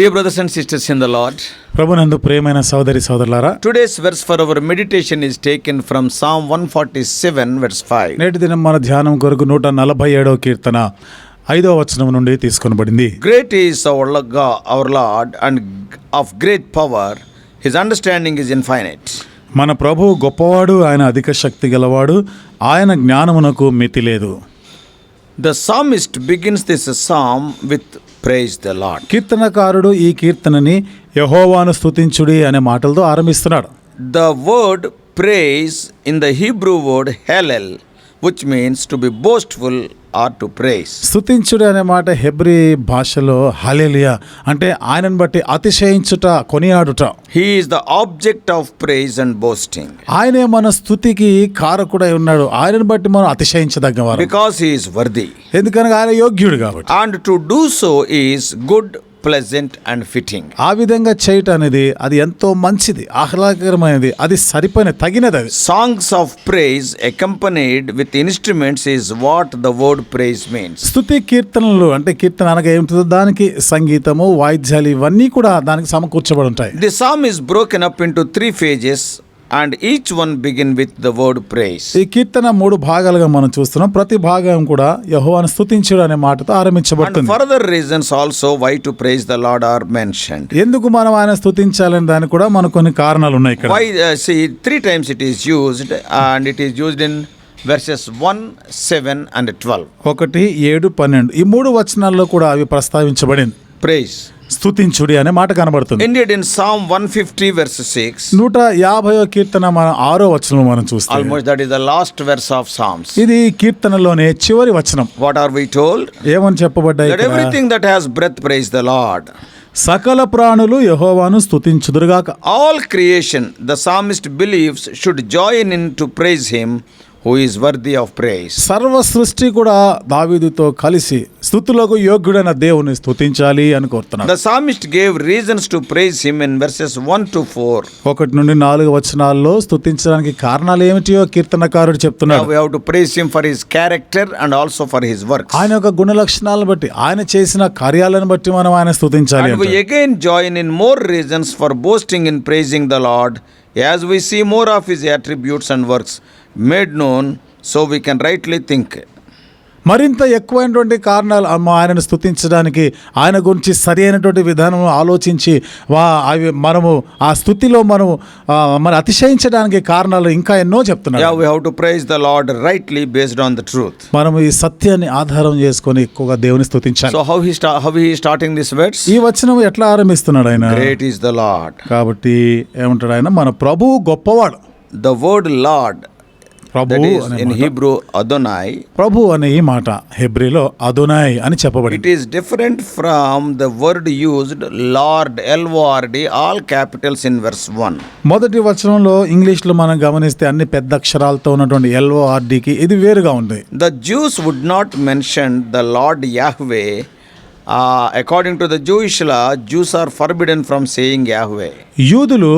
Dear brothers and sisters in the lord ప్రభు నందు ప్రేమైన సోదరి సోదరులారా today's verse for our meditation is taken from Psalm one forty seven verse five నేటి దినం మన ధ్యానం కొరకు నూట నలభై ఏడవ కీర్తన ఐదవ వచనం నుండి తీసుకొనబడింది. Great is అవర్గా our lord and of great power his understanding is infinite మన ప్రభు గొప్పవాడు ఆయన అధిక శక్తి గలవాడు ఆయన జ్ఞానమునకు మితి లేదు the psalm is begins this psalm with praise the lord కీర్తనకారుడు ఈ కీర్తనని యహోవాను స్థుతించుడి అనే మాటలతో ఆరంభిస్తున్నాడు. The word praise in the Hebrew word హెలెల్ which means to be boastful or to praise స్థుతించుడు అనే మాట హెబ్రి భాషలో హలేలియా అంటే ఆయనను బట్టి అతిశయించుట కొనియాడుట. He is the object of praise and boasting ఆయనే మన స్థుతికి కారకుడై ఉన్నాడు. ఆయనను బట్టి మనం అతిశయించదగ్గ బికాస్ హీఈస్ వర్ది ఎందుకనగా ఆయన యోగ్యుడు కాబట్టి. And to do so is good pleasant and fitting ఆ విధంగా చేయటం అనేది అది ఎంతో మంచిది ఆహ్లాదకరమైనది అది సరిపోయిన తగినది songs of praise accompanied with instruments is what the word word praise means స్థుతి కీర్తనలు అంటే కీర్తన అనగా ఏముంటుందో దానికి సంగీతము వాయిద్యాలు ఇవన్నీ కూడా దానికి సమకూర్చబడి ఉంటాయి. The psalm is broken up into three phases and each one begin with the word praise ఈ కీర్తన మూడు భాగాలుగా మనం చూస్తున్నాం. ప్రతి భాగం కూడా యహోవాన్ స్థుతించడం అనే మాటతో ఆరంభించబడుతుంది. Further reasons also why to praise the lord are mention ఎందుకు మనం ఆయన స్థుతించాలని దానికి కూడా మనకు కొన్ని కారణాలు ఉన్నాయి three times it is used and it is used in verses one seven and twelve ఒకటి ఏడు పన్నెండు. ఈ మూడు వచనాల్లో కూడా అవి ప్రస్తావించబడింది. ప్రైజ్ స్థుతించుడి అనే మాట కనబడుతుంది. Indeed in psalm one fifty verse six నూట యాభై కీర్తన మన ఆరో వచనం మనం చూస్తాం almost that is the last verse of psalms ఇది కీర్తనలోనే చివరి వచనం. వాట్ ఆర్ వి టోల్డ్ ఏమని చెప్పబడ్డాయి everything that has breath praise the lord సకల ప్రాణులు యహోవాను స్థుతించుదురుగాక all creation the psalmist believes should join in to praise him who is worthy of praise సర్వ సృష్టి కూడా దావీదుతో కలిసి స్థుతులకు యోగ్యుడైన దేవుని స్థుతించాలి అని కోరుతున్నాను the psalmist gave reasons to praise him in verses one to four ఒకటి నుండి నాలుగు వచనాల్లో స్థుతించడానికి కారణాలు ఏమిటో కీర్తనకారుడు చెప్తున్నాడు. We have to praise him for his character and also for his work ఆయన యొక్క గుణ లక్షణాలను బట్టి ఆయన చేసిన కార్యాలను బట్టి మనం ఆయన స్థుతించాలి we again join in more reasons for boasting in praising the lord as we see more of his attributes and works made known so we can rightly think. మరింత ఎక్కువైనటువంటి కారణాలు ఆయనను స్తుతించడానికి ఆయన గురించి సరి అయినటువంటి విధానం ఆలోచించి వా అవి మనము ఆ స్థుతిలో మనము మరి అతిశయించడానికి కారణాలు ఇంకా ఎన్నో we have to praise the Lord rightly based on the truth. మనం ఈ సత్యాన్ని ఆధారం చేసుకొని ఎక్కువగా దేవుని how he sta- how he is starting this verse? ఈ వచనం ఎట్లా ఆరంభిస్తున్నాడు ఆయన Great is the Lord. కాబట్టి ఏమంటాడు ఆయన మన ప్రభువు గొప్పవాడు The word Lord, ప్రభు హీబ్రూ ప్రభు అనే ఈ మాట హెబ్రిలో అదోనాయ్ అని చెప్పబడి it is different from the word used lord L O R D all capitals in verse one మొదటి వచనంలో ఇంగ్లీష్లో మనం గమనిస్తే అన్ని పెద్ద అక్షరాలతో ఉన్నటువంటి ఎల్ఓఆర్డి కి ఇది వేరుగా ఉంది. The Jews would not mention the lord Yahweh according to the Jewish law Jews are forbidden from saying Yahweh యూదులు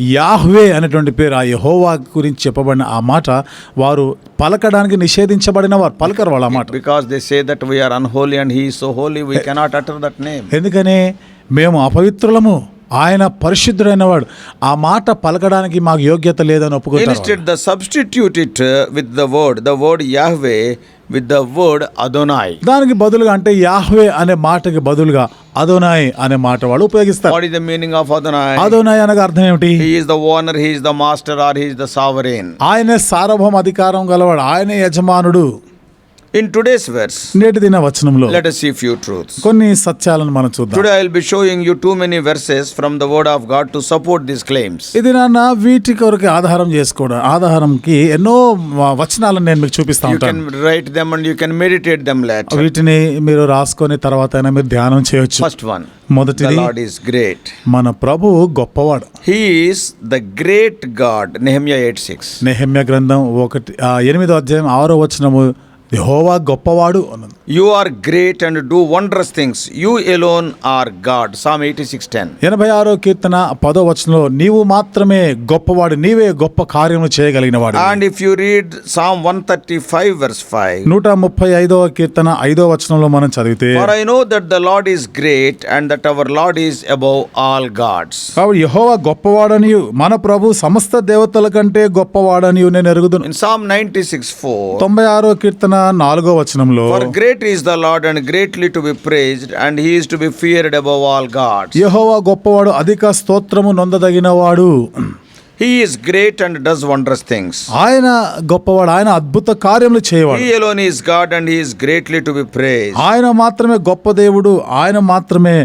యాహ్వే అనేటువంటి పేరు ఆ యహోవా గురించి చెప్పబడిన ఆ మాట వారు పలకడానికి నిషేధించబడిన వారు పలకరు వాళ్ళ మాట say that we are unholy and He is so holy, we cannot utter that name. ఎందుకని మేము అపవిత్రులము ఆయన పరిశుద్ధుడైన వాడు ఆ మాట పలకడానికి మాకు యోగ్యత లేదని ఒప్పుకోట్ it with the word the word Yahweh with the word Adonai దానికి బదులుగా అంటే యాహ్వే అనే మాటకి బదులుగా అదోనాయ్ అనే మాట వాళ్ళు ఉపయోగిస్తారు. The meaning of Adonai Adonai అనగా అర్థం ఏమిటి? The owner he the master or he the sovereign ఆయనే సార్వభౌమ అధికారం గలవాడు ఆయనే యజమానుడు. ఇన్ టుడేస్ వర్స్ నేటి దిన వచనంలో let us see few truths కొన్ని సత్యాలను మనం చూద్దాం. Today I will be showing you to many verses from the word of God to support this claims ఇది నా వీటి కొరకు ఆధారం చేసుకోవడం ఆధారంకి ఎన్నో వచనాలను నేను మీకు చూపిస్తా ఉంటాను. You can write them and you can meditate them let వీటిని మీరు రాసుకొని తర్వాత అయినా మీరు ధ్యానం చేయొచ్చు. ఫస్ట్ వన్ మొదటిది గాడ్ ఇస్ గ్రేట్ మన ప్రభు గొప్పవాడు. He is the great God Nehemiah eight six Nehemiah గ్రంథం ఒకటి ఎనిమిదో అధ్యాయం ఆరో వచనము యహోవా గొప్పవాడు అన్నది. You are great and do wonders things you alone are God psalm eighty six ten ఎనభై ఆరో కీర్తన పదో వచనంలో నీవు మాత్రమే గొప్పవాడు నీవే గొప్ప కార్యము చేయగలిగినవాడు and if you read psalm one thirty five verse five నూట ముప్పై ఐదో కీర్తన ఐదో వచనంలో మనం చదివితే I know that the lord is great and that our lord is above all gods కాబట్టి యహోవా గొప్పవాడని మన ప్రభు సమస్త దేవతల కంటే గొప్పవాడని నేను ఎరుగుతున్నాను సామ్ నైన్టీ సిక్స్ ఫోర్ తొంభై ఆరో కీర్తన నాలుగో వచనంలో For great is the Lord and greatly to be praised, and he is to be feared above all gods. యెహోవా గొప్పవాడు అధిక స్తోత్రము నొందదగిన వాడు He is great and does wondrous things. ఆయన గొప్పవాడు ఆయన అద్భుత కార్యములు చేయవాడు He alone is God and he is greatly to be praised. ఆయన మాత్రమే గొప్ప దేవుడు ఆయన మాత్రమే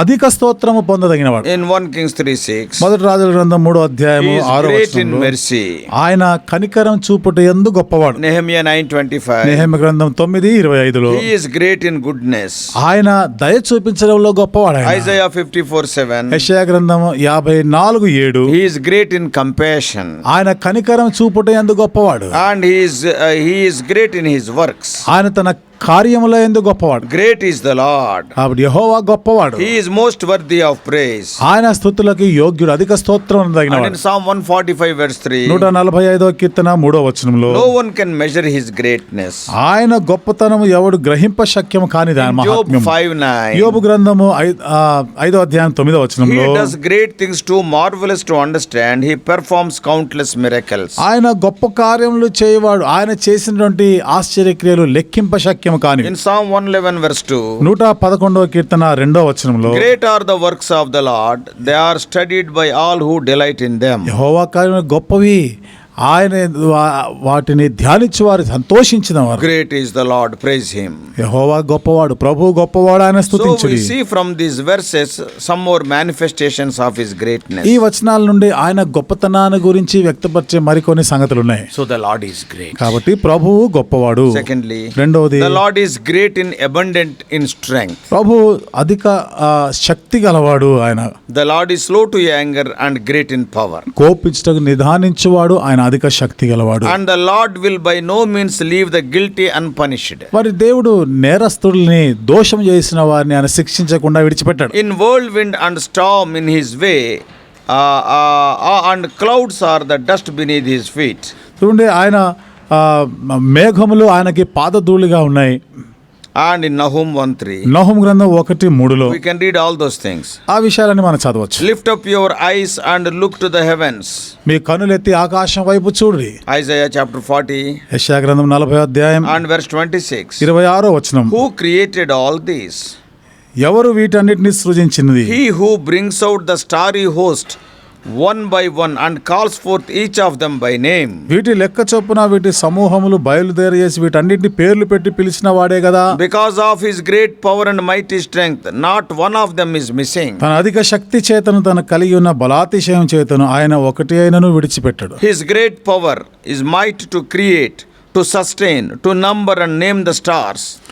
అధిక స్తోత్రము పొందదగినవాడు In 1 Kings 3 6, మొదటి రాజుల గ్రంథం మూడో అధ్యాయము ఆరో వచనంలో mercy. ఆయన కనికరం చూపుట ఎందు గొప్పవాడు Nehemiah 9 25, నెహెమ్య గ్రంథం తొమ్మిది ఇరవై ఐదులో is great in goodness. ఆయన దయ చూపించడంలో గొప్పవాడు ఆయన Isaiah 54 7, యెషయా గ్రంథం యాభై నాలుగు ఏడు is great in compassion. ఆయన కనికరం చూపుట ఎందు గొప్పవాడు uh, he is great in his works. ఆయన తన కార్యముల ఎందు గొప్పవాడు Great is the Lord. కాబట్టి యెహోవా గొప్పవాడు He is most worthy of praise. ఆయన స్థుతులకి యోగ్యుడు అధిక స్తోత్రం తగినవాడు Psalm 145 verse 3, నూట నలభై ఐదో కీర్తన మూడో వచనంలో no one can measure his greatness. ఆయన గొప్పతనము ఎవడు గ్రహింప శక్యము కానిది ఆయన Job మహాత్మ్యం 5 9. యోబు గ్రంథము ఐ- ఆ, ఐదో అధ్యాయం తొమ్మిదో He వచనంలో does great things too marvelous to understand. He performs countless miracles. ఆయన గొప్ప కార్యములు చేయవాడు ఆయన చేసినటువంటి ఆశ్చర్యక్రియలు లెక్కింప శక్యము కాని In Psalm 111 verse 2, నూట పదకొండవ కీర్తన రెండో వచనంలో great are the works of the Lord. They are studied by all who delight in them. యెహోవా కార్యములు గొప్పవి ఆయన వాటిని ధ్యానించేవారు సంతోషించిన వారు great is the lord praise him యెహోవా గొప్పవాడు ప్రభు గొప్పవాడు ఆయన స్తుతించుడి so we see from this verses some more manifestations of his greatness ఈ వచనాల నుండి ఆయన గొప్పతనాన్ని గురించి వ్యక్తపరిచే మరికొన్ని సంగతులు ఉన్నాయి so the lord is great కాబట్టి ప్రభు గొప్పవాడు. సెకండ్లీ రెండోది the lord is great in abundant in strength ప్రభు అధిక శక్తి గలవాడు ఆయన. The lord is slow to anger and great in power కోపించటకు నిదానించువాడు ఆయన అధిక శక్తి గలవాడు. And the lord will by no means leave the guilty unpunished మరి దేవుడు నేరస్తుల్ని దోషం చేసిన వారిని ఆయన శిక్షించకుండా విడిచిపెట్టాడు. In whirlwind and storm in his way and clouds are the dust beneath his feet చూడండి ఆయన uh, మేఘములు ఆయనకి పాదధూళిగా ఉన్నాయి. And in Nahum one three Nahum గ్రంథం ఒకటి మూడులో we can read all those things ఆ విషయాలని మనం చదవచ్చు. Lift up your eyes and look to the heavens మీ కనులు ఎత్తి ఆకాశం వైపు చూడ్రి. ఐజయా చాప్టర్ ఫార్టీ యశా గ్రంథం నలభై అధ్యాయం అండ్ వెర్స్ ట్వంటీ సిక్స్ ఇరవై ఆరో వచ్చిన హూ క్రియేటెడ్ ఆల్ దీస్ ఎవరు వీటన్నిటిని సృజించింది he who brings out the starry host one by one and calls forth each of them by name వీటి లెక్క చొప్పున వీటి సమూహములు బయలుదేరి చేసి వీటి వీటన్నిటి పేర్లు పెట్టి పిలిచిన వాడే కదా. Because of his great power and mighty strength not one of them is missing తన అధిక శక్తి చేతను తన కలిగి ఉన్న బలాతిశయం చేతను ఆయన ఒకటి అయినను విడిచిపెట్టాడు. His great power is might to create to sustain to number and name the stars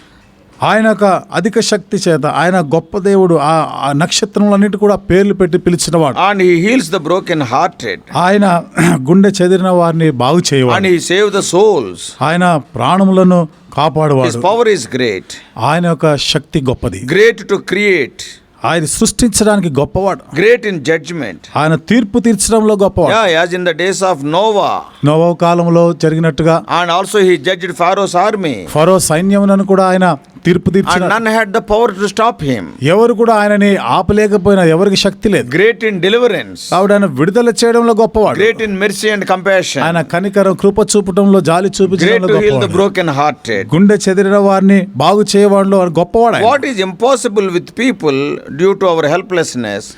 ఆయన యొక్క అధిక శక్తి చేత ఆయన గొప్ప దేవుడు ఆ నక్షత్రములన్నిటి కూడా పేర్లు పెట్టి పిలిచినవాడు And he heals the broken-hearted. ఆయన గుండె చెదిరిన వారిని బాగు చేయవాడు he saves the souls. ఆయన ప్రాణములను కాపాడువాడు power is great. ఆయన యొక్క శక్తి గొప్పది Great to create. ఆయన సృష్టించడానికి గొప్పవాడు. గ్రేట్ ఇన్ జడ్జ్మెంట్ ఆయన తీర్పు తీర్చడంలో గొప్పవాడు. Yeah as in the days of Noah Noah కాలంలో జరిగినట్టుగా and also he judged Pharaoh's army Pharaoh సైన్యమును కూడా ఆయన తీర్పు తీర్చాడు none had the power to stop him ఎవరు కూడా ఆయనని ఆపలేకపోయినా ఎవరికి శక్తి లేదు. గ్రేట్ ఇన్ డెలివరెన్స్ కాబట్టి ఆయన విడుదల చేయడంలో గొప్పవాడు. Great in mercy and compassion ఆయన కనికరం కృప చూపడంలో జాలి చూపించడంలో గొప్పవాడు. బ్రోకెన్ హార్ట్ గుండె చెదిరిన వారిని బాగు చేయవాడులో గొప్పవాడు what is impossible with people due to our helplessness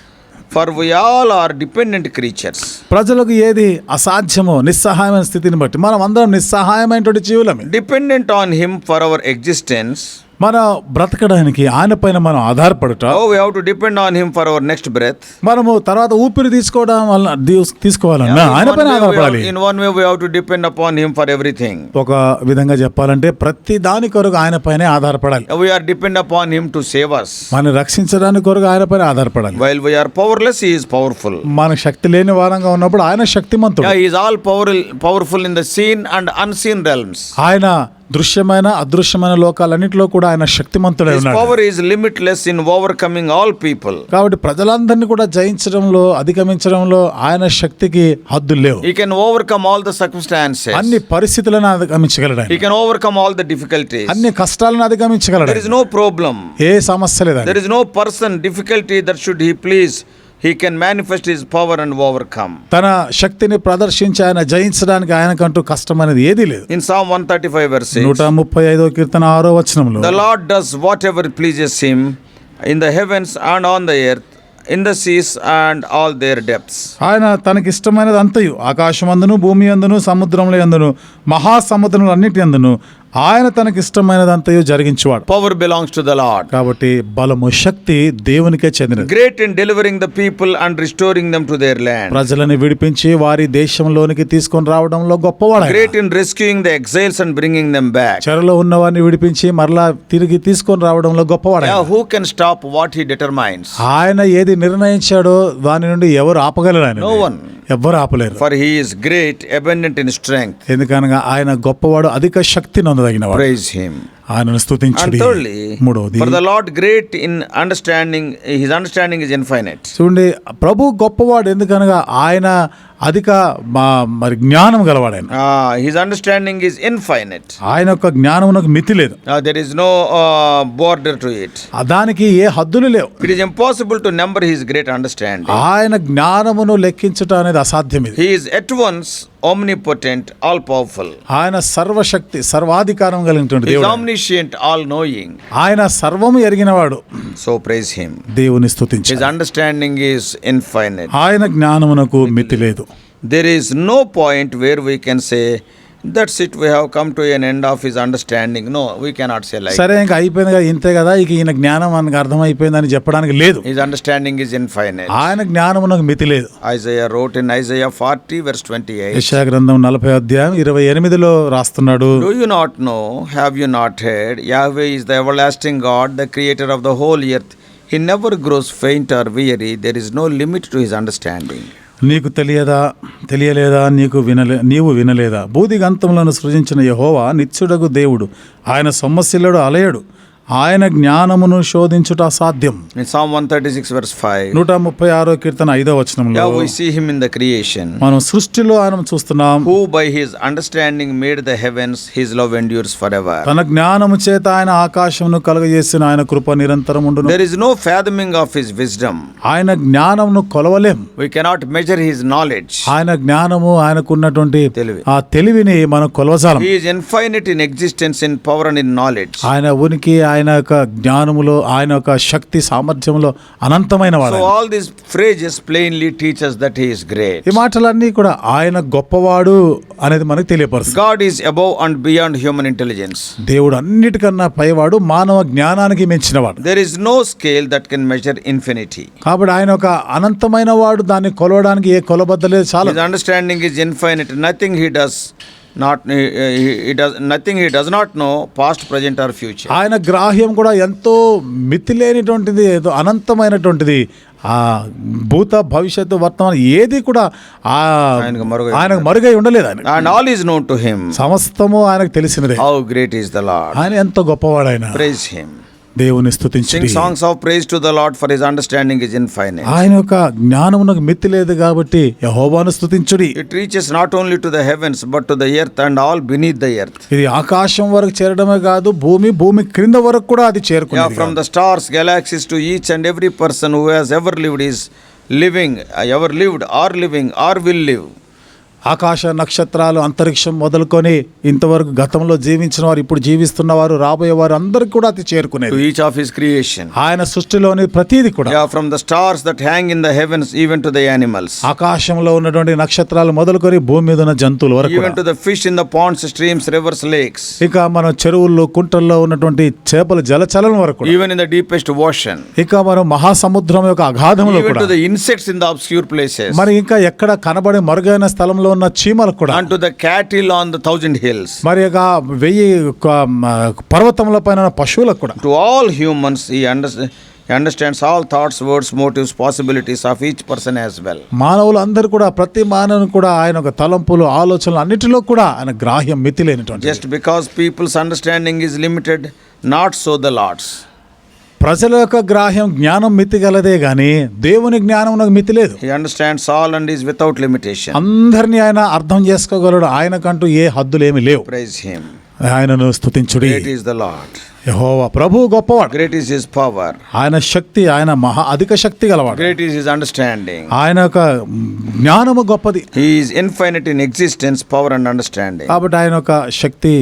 for we all are dependent creatures ప్రజలకు ఏది అసాధ్యమో నిస్సహాయమైన స్థితిని బట్టి మనం అందరం నిస్సహాయమైనటువంటి జీవులం dependent on him for our existence మన బ్రతకడానికి ఆయన పైన మనం ఆధారపడట ఓ we to depend on him for our next breath మనము తర్వాత ఊపిరి తీసుకోవడం వలన తీసుకోవాలన్న ఆయనపైన ఆధారపడాలి. In one way we have to depend upon him for everything ఒక విధంగా చెప్పాలంటే ప్రతి దాని కొరకు ఆయనపైనే ఆధారపడాలి. We are depend upon him to save మనం రక్షించడానికి కొరకు ఆయనపైన ఆధారపడాలి. While we are powerless he powerful మన శక్తి లేని వారంగా ఉన్నప్పుడు ఆయన శక్తిమంతుడు. He is all power powerful in the seen and unseen realms ఆయన దృశ్యమైన అదృశ్యమైన లోకాలన్నింటిలో కూడా ఆయన శక్తిమంతుడై over is limitless in overcoming all people కాబట్టి ప్రజలందరినీ కూడా జయించడంలో అధిగమించడంలో ఆయన శక్తికి హద్దులు లేవు. He can overcome all the circumstances అన్ని పరిస్థితులను అధిగమించగలడు he can overcome all the difficulties అన్ని కష్టాలను అధిగమించగలడు దేర్ ఇస్ నో ప్రాబ్లం ఏ సమస్య లేదా there is no person difficulty that should he please he can manifest his power and overcome తన శక్తిని ప్రదర్శించి ఆయన జయించడానికి ఆయనకంటూ కష్టం అనేది ఏది లేదు. In psalm one thirty five verse నూట ముప్పై ఐదో కీర్తన ఆరో వచనంలో the lord does whatever pleases him in the heavens and on the earth in the seas and all their depths ఆయన తనకి ఇష్టమైనది అంతయు ఆకాశం అందును భూమి అందును సముద్రంలో అందును మహాసముద్రంలో అన్నిటి అందును. ఆయన తనకి దంతయో జరిగించేవాడు. Power belongs to the lord కాబట్టి బలము శక్తి దేవునికే చెందిన great in delivering the people and restoring them to their land ప్రజలను విడిపించి వారి దేశంలోనికి తీసుకొని రావడంలో గొప్పవాడు great in rescuing the exiles and bringing them back చెరలో ఉన్న వారిని విడిపించి మరలా తిరిగి తీసుకొని రావడంలో గొప్పవాడు who can stop what he determines ఆయన ఏది నిర్ణయించాడో దాని నుండి ఎవరు ఆపగలరు నో వన్ ఎవ్వరు ఆపలేరు. For he's great abundant in strength ఎందుకనగా ఆయన గొప్పవాడు అధిక శక్తిని ఉందదగిన ప్రైజ్ హిమ్ ఆయనను స్థుతించుడి మూడవది the lord great in understanding his understanding is infinite చూడండి ప్రభు గొప్పవాడు ఎందుకనగా ఆయన అధిక మరి జ్ఞానం గలవాడు ఆయన హిజ్ అండర్స్టాండింగ్ ఇస్ ఇన్ఫైనైట్ ఆయన యొక్క జ్ఞానం మితి లేదు. There is no border to it దానికి ఏ హద్దులు లేవు. It is impossible to number his great understand ఆయన జ్ఞానమును లెక్కించడం అనేది అసాధ్యం ఇది he is at once omnipotent, all powerful. ఆయన సర్వశక్తి సర్వాధికారం కలిగినటువంటి దేవుడు omniscient, all knowing. ఆయన సర్వము ఎరిగినవాడు So praise him. దేవుని స్తుతించి His understanding is infinite. ఆయన జ్ఞానమునకు మితి లేదు There is no point where we can say, that's it, we have come to an end of his understanding. No, we cannot say like సరే ఇంకా అయిపోయింది కదా ఇంతే కదా ఇక ఈయన జ్ఞానం మనకు అర్థమైపోయిందని చెప్పడానికి లేదు His understanding is infinite. ఆయన జ్ఞానమునకు మితి లేదు Isaiah wrote in Isaiah 40, verse 28 యెషయా గ్రంథం నలభై అధ్యాయం ఇరవై ఎనిమిదిలో రాస్తున్నాడు Do you not know, have you not heard? Yahweh is the everlasting God, the creator of the whole earth. He never grows faint or weary. There is no limit to his understanding. నీకు తెలియదా తెలియలేదా నీకు వినలే నీవు వినలేదా? భూదిగంతములను సృజించిన యహోవా నిత్యుడగు దేవుడు. ఆయన సొమ్మశిల్లుడు అలయడు. ఆయన జ్ఞానమును శోధించుట అసాధ్యం. Psalm one thirty six verse five నూట ముప్పై ఆరో కీర్తన ఐదో వచనం హిమ్ ఇన్ ద క్రియేషన్ మనం సృష్టిలో ఆయన చూస్తున్నాం. Who by his understanding made the heavens his love endures forever తన జ్ఞానము చేత ఆయన ఆకాశమును కలగజేసిన ఆయన కృప నిరంతరం ఉండు there is of his wisdom ఆయన జ్ఞానమును కొలవలేం. We cannot measure his knowledge ఆయన జ్ఞానము ఆయనకున్నటువంటి తెలివి. ఆ తెలివిని మనం కొలవసాలం in existence in power and ఆయన ఉనికి ఆయన యొక్క జ్ఞానములో ఆయన యొక్క శక్తి సామర్థ్యంలో అనంతమైన all this phrases plainly teachers that he's great ఈ మాటలన్నీ కూడా ఆయన గొప్పవాడు అనేది మనకు తెలియపరుస్తుంది. God is above and beyond human intelligence దేవుడు అన్నిటికన్నా పైవాడు మానవ జ్ఞానానికి మించిన వాడు there is no scale that can measure infinity కాబట్టి ఆయన ఒక అనంతమైన వాడు దాన్ని కొలవడానికి ఏ కొలబద్దలేదు చాలా understanding is infinite nothing he does does nothing he does not know past, present, or future. ఆయన గ్రాహ్యం కూడా ఎంతో మితిలేనిటువంటిది ఏదో అనంతమైనటువంటిది ఆ భూత భవిష్యత్తు వర్తమానం ఏది కూడా ఆయనకు మరుగై ఆయనకు మరుగై ఉండలేదు ఆయన all is known to him. సమస్తము ఆయనకు తెలిసినదే How great is the Lord. ఆయన ఎంతో గొప్పవాడు ఆయన Praise him. దేవుని స్థుతించండి songs of praise to the Lord for his understanding is in fine ఆయన యొక్క జ్ఞానమునకు మిత్తి లేదు కాబట్టి యెహోవాను స్తుతించుడి. It reaches not only to the heavens but to the earth and all beneath the earth ఇది ఆకాశం వరకు చేరడమే కాదు భూమి భూమి క్రింద వరకు కూడా అది చేరుకుంది from the stars galaxies to each and every person who has ever lived is living ever lived or living or will live ఆకాశ నక్షత్రాలు అంతరిక్షం మొదలుకొని ఇంతవరకు గతంలో జీవించిన వారు ఇప్పుడు జీవిస్తున్న వారు రాబోయే వారు అందరికి కూడా అది చేరుకునేది each of his creation. ఆయన సృష్టిలోని ప్రతీది కూడా from the stars that hang in the heavens even to the animals. ఆకాశంలో ఉన్నటువంటి నక్షత్రాలు మొదలుకొని భూమి మీద ఉన్న జంతువుల వరకు కూడా. to the fish in the ponds, streams, rivers, lakes. ఇక మనం చెరువుల్లో కుంటల్లో ఉన్నటువంటి చేపల జలచలం వరకు. Even in the deepest ocean. ఇక మనం మహాసముద్రం యొక్క అగాధంలో కూడా the insects in the obscure places. మరి ఇంకా ఎక్కడ కనబడే మరుగైన స్థలంలో ఉన్న చీమలకు కూడా. To the cattle on the thousand hills మరి ఒక వెయ్యి పర్వతముల పైన పశువులకు కూడా. To all humans he understands all thoughts words motives possibilities of each person as well మానవులు అందరూ కూడా ప్రతి మానవుని కూడా ఆయన ఒక తలంపులు ఆలోచనలు అన్నిటిలో కూడా ఆయన గ్రాహ్యం మితి లేనటువంటి just because people's understanding is limited not so the Lord's ప్రజల యొక్క గ్రాహ్యం జ్ఞానం మితి గలదే గాని దేవుని జ్ఞానం నాకు మితి లేదు understands all and is without limitation. అందరినీ ఆయన అర్థం చేసుకోగలడు ఆయనకంటూ ఏ హద్దులేమి లేవు Praise Him. ఆయనను స్తుతించుడి Great is the Lord. యహోవా ప్రభు గొప్ప గ్రేట్ ఇస్ హిస్ పవర్ ఆయన శక్తి ఆయన మహా అధిక శక్తి గలవాడు. గ్రేట్ ఇస్ హిస్ అండర్స్టాండింగ్ ఆయన యొక్క జ్ఞానము గొప్పది. He is in existence power and understanding కాబట్టి ఆయన యొక్క శక్తి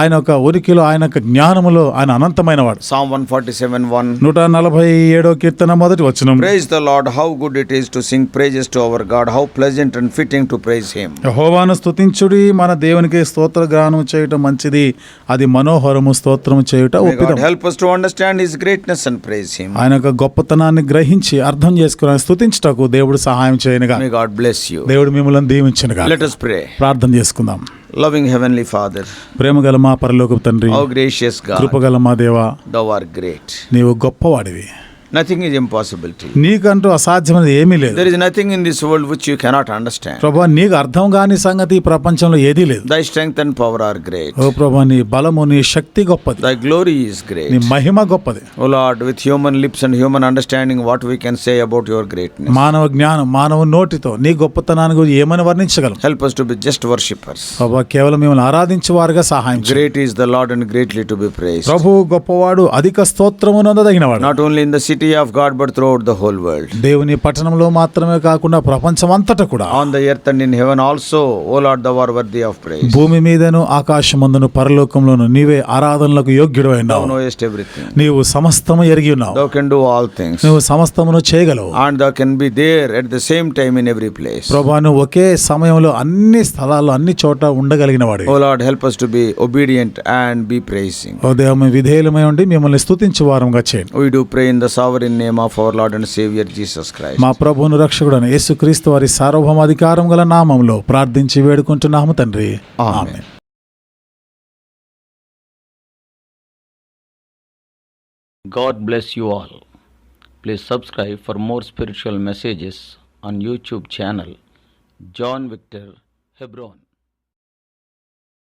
ఆయన యొక్క ఉనికిలో ఆయన యొక్క జ్ఞానములో ఆయన అనంతమైన వాడు సామ్ 147 1 147 కీర్తన మొదటి వచనం. Praise the Lord how good it is to sing praises to our God how pleasant and fitting to praise him యెహోవాను స్తుతించుడి మన దేవునికి స్తోత్ర గానము చేయటం మంచిది అది మనోహరము స్తోత్రము చేయుట ఒప్పిదాం to understand his greatness and praise ఆయన గొప్పతనాన్ని గ్రహించి అర్థం చేసుకుని స్తుతించుటకు దేవుడు సహాయం చేయను మే గాడ్ బ్లెస్ దేవుడు మిమ్మల్ని దీవించనుగా లెట్ అస్ ప్రే ప్రార్థన చేసుకుందాం. లవింగ్ హెవెన్లీ ఫాదర్ ప్రేమ గల మా పరలోకపు తండ్రి ఓ గ్రేషియస్ గాడ్ కృపగల మా దేవా దౌ ఆర్ గ్రేట్ నీవు గొప్పవాడివి. నథింగ్ ఈజ్ ఇంపాసిబిలిటీ నీకంటూ అసాధ్యమైనది ఏమీ లేదు. There is nothing in this world which you cannot understand ప్రభా నీకు అర్థం కాని సంగతి ప్రపంచంలో ఏది లేదు. Thy strength and power are great ఓ ప్రభా నీ బలము నీ శక్తి గొప్పది. దై గ్లోరీ ఈస్ గ్రేట్ నీ మహిమ గొప్పది. O Lord with human lips and human understanding what we can say about your great మానవ జ్ఞానం మానవ నోటితో నీ గొప్పతనాన్ని గురించి ఏమని వర్ణించగలం? Help us to be just worshippers ప్రభా కేవలం మిమ్మల్ని ఆరాధించేవారుగా సహాయం great is the Lord and greatly to be praised ప్రభు గొప్పవాడు అధిక స్తోత్రమునందదగినవాడు not only in the city of God, but throughout the whole world. దేవుని పట్టణంలో మాత్రమే కాకుండా ప్రపంచం అంతటా కూడా On the earth and in heaven also, O Lord, thou art worthy of praise. భూమి మీదను ఆకాశమందును పరలోకంలోను నీవే ఆరాధనలకు యోగ్యుడు Thou అయినావు knowest everything. నీవు సమస్తము ఎరిగి ఉన్నావు Thou can do all things. నువ్వు సమస్తమును చేయగలవు And thou can be there at the same time in every place. ప్రభా నువ్వు ఒకే సమయంలో అన్ని స్థలాల్లో అన్ని చోట ఉండగలిగిన వాడు O Lord, help us to be obedient and be praising. ఓ దేవ విధేయులమై ఉండి మిమ్మల్ని స్తుతించు వారంగా చేయండి We do pray in the sovereign our in name of our Lord and saviour Jesus Christ మా ప్రభువును రక్షకుడు అని యేసుక్రీస్తు వారి సార్వభౌమ అధికారం గల నామంలో ప్రార్థించి వేడుకుంటున్నాము తండ్రి. ఆమె God you all please subscribe for more spiritual on YouTube channel John Victor Hebron